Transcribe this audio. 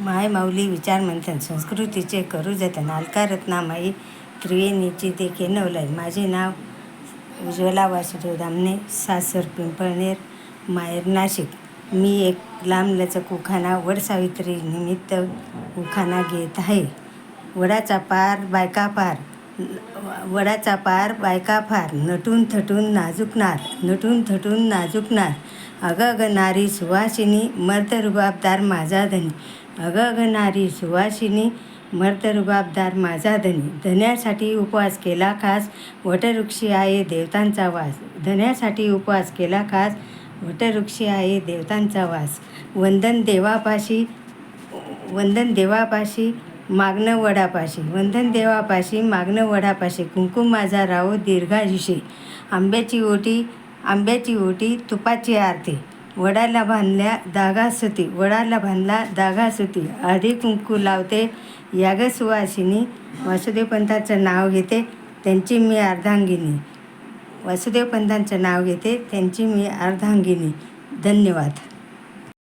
माय माऊली विचार मंथन संस्कृतीचे करू जतन अलकारत्नामाई त्रिवेणीची ते केनवलय माझे नाव उज्ज्वला वासुदेव दामने सासर पिंपळनेर माहेर नाशिक. मी एक लांबलचक उखाणा वडसावित्री निमित्त उखाणा घेत आहे. वडाचा पार बायका पार वडाचा पार बायका फार. नटून थटून नाजुकणार नटून थटून नाजुकणार. अगं अगं नारी सुवासिनी मर्द रुबाबदार माझा धनी. अगगणारी सुवासिनी मर्दरुबाबदार माझा धनी. धन्यासाठी उपवास केला खास वटवृक्षी आहे देवतांचा वास. धन्यासाठी उपवास केला खास वटवृक्षी आहे देवतांचा वास. वंदन देवापाशी वंदन देवापाशी मागणं वडापाशी. वंदन देवापाशी मागणं वडापाशी. कुंकुम माझा राहो दीर्घायुषी. आंब्याची ओटी आंब्याची ओटी तुपाची आरती. वडाला बांधल्या दागा सुती वडाला बांधला दागा सुती. आधी कुंकू लावते याग सुवासिनी वासुदेव पंथाचं नाव घेते त्यांची मी अर्धांगिनी. वासुदेव पंथांचं नाव घेते त्यांची मी अर्धांगिनी. धन्यवाद.